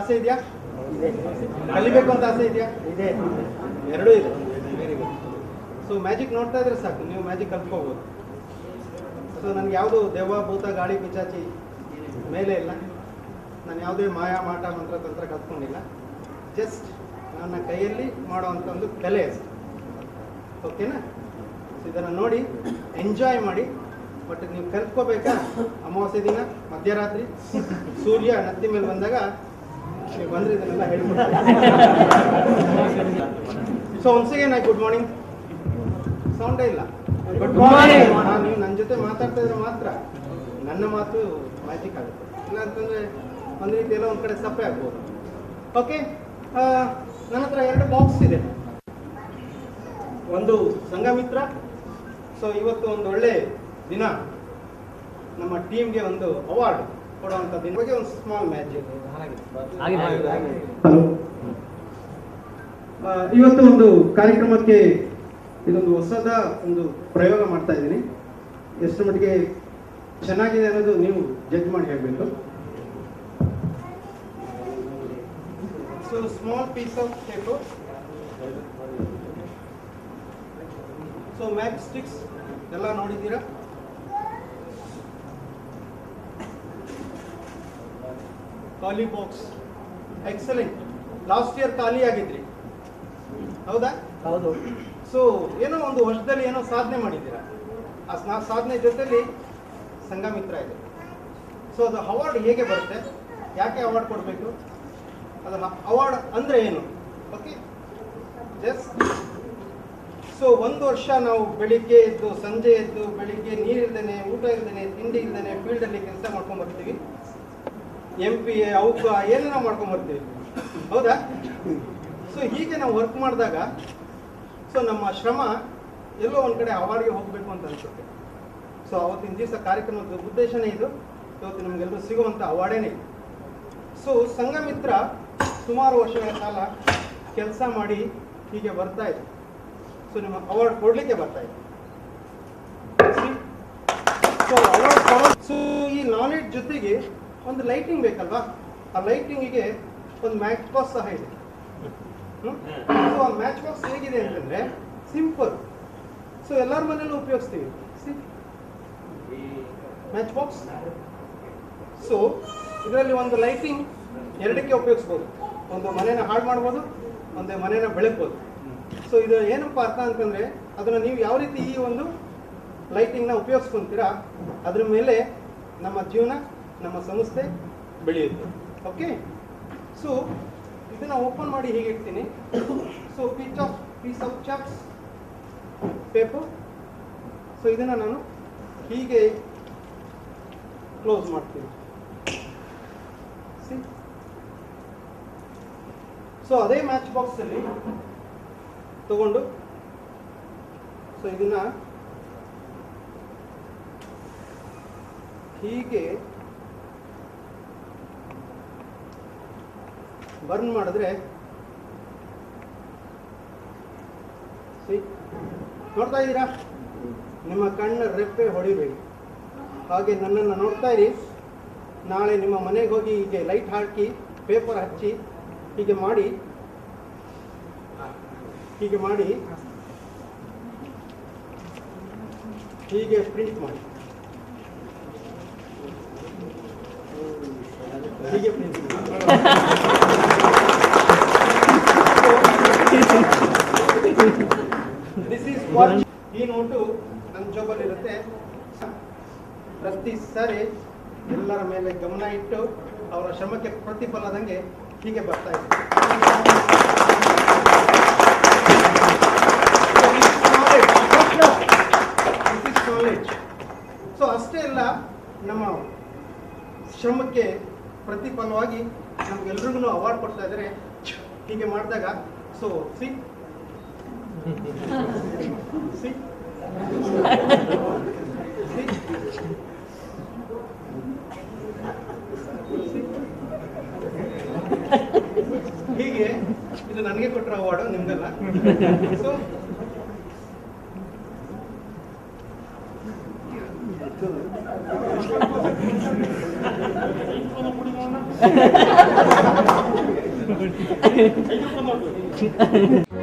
ಆಸೆ ಇದೆಯಾ? ಇದೆ. ಎರಡೂ ಇದೆ. ವೆರಿ ಗುಡ್ ಸೊ ಮ್ಯಾಜಿಕ್ ನೋಡ್ತಾ ಇದ್ರೆ ಸಾಕು. ನೀವು ಮ್ಯಾಜಿಕ್ ಕಲ್ತ್ಕೋಬೋದು. ಸೊ ನನಗೆ ಯಾವುದು ದೆವ್ವ ಭೂತ ಗಾಳಿ ಪಿಚಾಚಿ ಮೇಲೆ ಇಲ್ಲ. ನಾನು ಯಾವುದೇ ಮಾಯಾ ಮಾಟ ಮಂತ್ರ ತಂತ್ರ ಕಲ್ತ್ಕೊಂಡಿಲ್ಲ. ಜಸ್ಟ್ ನನ್ನ ಕೈಯಲ್ಲಿ ಮಾಡುವಂಥ ಒಂದು ಕಲೆ ಅಷ್ಟೆ. ಓಕೆನಾ ಸೊ ಇದನ್ನು ನೋಡಿ ಎಂಜಾಯ್ ಮಾಡಿ ಬಟ್ ನೀವು ಕಲ್ತ್ಕೋಬೇಕಾ? ಅಮಾವಾಸ್ಯೆ ದಿನ ಮಧ್ಯರಾತ್ರಿ ಸೂರ್ಯ ನತ್ತಿ ಮೇಲೆ ಬಂದಾಗ ನೀವು ಬಂದ್ರೆ ಇದನ್ನೆಲ್ಲ ಐ ಸೊ ಗುಡ್ ಮಾರ್ನಿಂಗ್ ಸೌಂಡೇ ಇಲ್ಲ ಗುಡ್ ಮಾರ್ನಿಂಗ್ ನೀವು ನನ್ನ ಜೊತೆ ಮಾತಾಡ್ತಾ ಇದ್ರೆ ಮಾತ್ರ ನನ್ನ ಮಾತು ಮ್ಯಾಜಿಕ್ ಆಗುತ್ತೆ ಇಲ್ಲ ಅಂತಂದ್ರೆ ಒಂದು ರೀತಿ ಎಲ್ಲ ಒಂದು ಕಡೆ ಸಪ್ಪೆ ಆಗ್ಬೋದು. ಓಕೆ ನನ್ನ ಹತ್ರ ಎರಡು ಬಾಕ್ಸ್ ಇದೆ. ಒಂದು ಸಂಘಮಿತ್ರ. ಸೊ ಇವತ್ತು ಒಂದು ಒಳ್ಳೆ ದಿನ. ನಮ್ಮ ಟೀಮ್ಗೆ ಒಂದು ಅವಾರ್ಡ್ ಕೊಡುವಂಥ ದಿನ. ಒಂದು ಸ್ಮಾಲ್ ಮ್ಯಾಜಿಕ್ ಹಲೋ. ಇವತ್ತು ಒಂದು ಕಾರ್ಯಕ್ರಮಕ್ಕೆ ಇದೊಂದು ಹೊಸದ ಒಂದು ಪ್ರಯೋಗ ಮಾಡ್ತಾ ಇದ್ದೀನಿ. ಎಷ್ಟು ಮಟ್ಟಿಗೆ ಚೆನ್ನಾಗಿದೆ ಅನ್ನೋದು ನೀವು ಜಡ್ಜ್ ಮಾಡಿ ಹೇಳಬೇಕು. So small piece of paper so match sticks ಎಲ್ಲ ನೋಡಿದ್ದೀರಾ? ಖಾಲಿ ಬಾಕ್ಸ್ ಎಕ್ಸಲೆಂಟ್ ಲಾಸ್ಟ್ ಇಯರ್ ಖಾಲಿ ಆಗಿದ್ರಿ. ಹೌದಾ? ಹೌದು. ಸೊ ಏನೋ ಒಂದು ವರ್ಷದಲ್ಲಿ ಏನೋ ಸಾಧನೆ ಮಾಡಿದ್ದೀರಾ? ಆ ಸಾಧನೆ ಜೊತೆಲಿ ಸಂಘಮಿತ್ರ ಇದೆ. ಸೊ ಅದು ಅವಾರ್ಡ್ ಹೇಗೆ ಬರುತ್ತೆ? ಯಾಕೆ ಅವಾರ್ಡ್ ಕೊಡಬೇಕು? ಅದು ಅವಾರ್ಡ್ ಅಂದರೆ ಏನು? ಓಕೆ ಜಸ್ ಸೊ ಒಂದು ವರ್ಷ ನಾವು ಬೆಳಿಗ್ಗೆ ಎದ್ದು ಸಂಜೆ ಎದ್ದು ಬೆಳಿಗ್ಗೆ ನೀರು ಇಲ್ದೇನೆ ಊಟ ಇಲ್ದೇನೆ ತಿಂಡಿ ಇಲ್ದೇನೆ ಫೀಲ್ಡಲ್ಲಿ ಕೆಲಸ ಮಾಡ್ಕೊಂಡು ಬರ್ತೀವಿ. ಎಂ ಪಿ ಎ ಅವಕ್ಕ ಏನೇನೋ ಮಾಡ್ಕೊಂಬರ್ತೀವಿ ಹೌದಾ? ಸೊ ಹೀಗೆ ನಾವು ವರ್ಕ್ ಮಾಡಿದಾಗ ಸೊ ನಮ್ಮ ಶ್ರಮ ಎಲ್ಲೋ ಒಂದು ಕಡೆ ಅವಾರ್ಡ್ಗೆ ಹೋಗಬೇಕು ಅಂತ ಅನ್ಸುತ್ತೆ. ಸೊ ಅವತ್ತಿನ ದಿವಸ ಕಾರ್ಯಕ್ರಮದ ಉದ್ದೇಶನೇ ಇದು. ಇವತ್ತು ನಮಗೆಲ್ಲರೂ ಸಿಗುವಂಥ ಅವಾರ್ಡೇನೇ ಇದು. ಸೊ ಸಂಘಮಿತ್ರ ಸುಮಾರು ವರ್ಷಗಳ ಕಾಲ ಕೆಲಸ ಮಾಡಿ ಹೀಗೆ ಬರ್ತಾ ಇದೆ. ಸೊ ನಿಮ್ಮ ಅವಾರ್ಡ್ ಕೊಡಲಿಕ್ಕೆ ಬರ್ತಾ ಇದೆ. ಸೊ ಅವಾರ್ಡ್ ಸೊ ಈ ನಾಲೆಡ್ಜ್ ಜೊತೆಗೆ ಒಂದು ಲೈಟಿಂಗ್ ಬೇಕಲ್ವಾ? ಆ ಲೈಟಿಂಗಿಗೆ ಒಂದು ಮ್ಯಾಚ್ ಬಾಕ್ಸ್ ಸಹ ಇದೆ. ಆ ಮ್ಯಾಚ್ ಬಾಕ್ಸ್ ಹೇಗಿದೆ ಅಂತಂದ್ರೆ ಸಿಂಪಲ್ ಸೊ ಎಲ್ಲರ ಮನೇಲೂ ಉಪಯೋಗಿಸ್ತೀವಿ. ಮ್ಯಾಚ್ ಬಾಕ್ಸ್ ಸೊ ಇದರಲ್ಲಿ ಒಂದು ಲೈಟಿಂಗ್ ಎರಡಕ್ಕೆ ಉಪಯೋಗಿಸ್ಬೋದು. ಒಂದು ಮನೇನ ಹಾಳು ಮಾಡ್ಬೋದು, ಒಂದು ಮನೇನ ಬೆಳಕ್ಬೋದು ಸೊ ಇದು ಏನಪ್ಪ ಅರ್ಥ ಅಂತಂದ್ರೆ, ಅದನ್ನ ನೀವು ಯಾವ ರೀತಿ ಈ ಒಂದು ಲೈಟಿಂಗ್ನ ಉಪಯೋಗಿಸ್ಕೊಂತೀರಾ, ಅದ್ರ ಮೇಲೆ ನಮ್ಮ ಜೀವನ ನಮ್ಮ ಸಂಸ್ಥೆ ಬೆಳೆಯುತ್ತೆ. ಓಕೆ ಸೊ ಇದನ್ನ ಓಪನ್ ಮಾಡಿ ಹೀಗೆ ಇಡ್ತೀನಿ? So peach of piece of chops paper so ಇದನ್ನ ನಾನು ಹೀಗೆ ಕ್ಲೋಸ್ ಮಾಡ್ತೀನಿ. ಸೊ ಅದೇ ಮ್ಯಾಚ್ ಬಾಕ್ಸ್ ಅಲ್ಲಿ ತಗೊಂಡು ಸೊ ಇದನ್ನ ಹೀಗೆ ಬರ್ನ್ ಮಾಡಿದ್ರೆ ನೋಡ್ತಾ ಇದ್ದೀರಾ? ನಿಮ್ಮ ಕಣ್ಣ ರೆಪ್ಪೆ ಹೊಡಿಬೇಕು. ಹಾಗೆ ನನ್ನನ್ನು ನೋಡ್ತಾ ಇರಿ. ನಾಳೆ ನಿಮ್ಮ ಮನೆಗೆ ಹೋಗಿ ಹೀಗೆ ಲೈಟ್ ಹಾಕಿ, ಪೇಪರ್ ಹಚ್ಚಿ, ಹೀಗೆ ಮಾಡಿ ಹೀಗೆ ಮಾಡಿ, ಹೀಗೆ ಪ್ರಿಂಟ್ ಮಾಡಿ. ಹೀಗೆ ಪ್ರಿಂಟ್ ಮಾಡಿ. ಈ ನೋಟು ನನ್ನ ಜೋಬಲ್ಲಿರುತ್ತೆ ಪ್ರತಿ ಸಾರಿ ಎಲ್ಲರ ಮೇಲೆ ಗಮನ ಇಟ್ಟು ಅವರ ಶ್ರಮಕ್ಕೆ ಪ್ರತಿಫಲದಂಗೆ ಹೀಗೆ ಬರ್ತಾ ಇದೆ. ಸೊ ಅಷ್ಟೇ ಅಲ್ಲ, ನಮ್ಮ ಶ್ರಮಕ್ಕೆ ಪ್ರತಿಫಲವಾಗಿ ನಮ್ಗೆಲ್ರಿಗೂ ಅವಾರ್ಡ್ ಕೊಡ್ತಾ ಇದ್ದಾರೆ. ಹೀಗೆ ಮಾಡಿದಾಗ ಸೊ ಸಿ ಹೀಗೆ ಇದು ನನಗೆ ಕೊಟ್ಟರ ಅವಾರ್ಡು ನಿಮ್ದಲ್ಲ. ಸೊ ರೂಪಾಯಿ ಮಾಡ್ಬೇಕು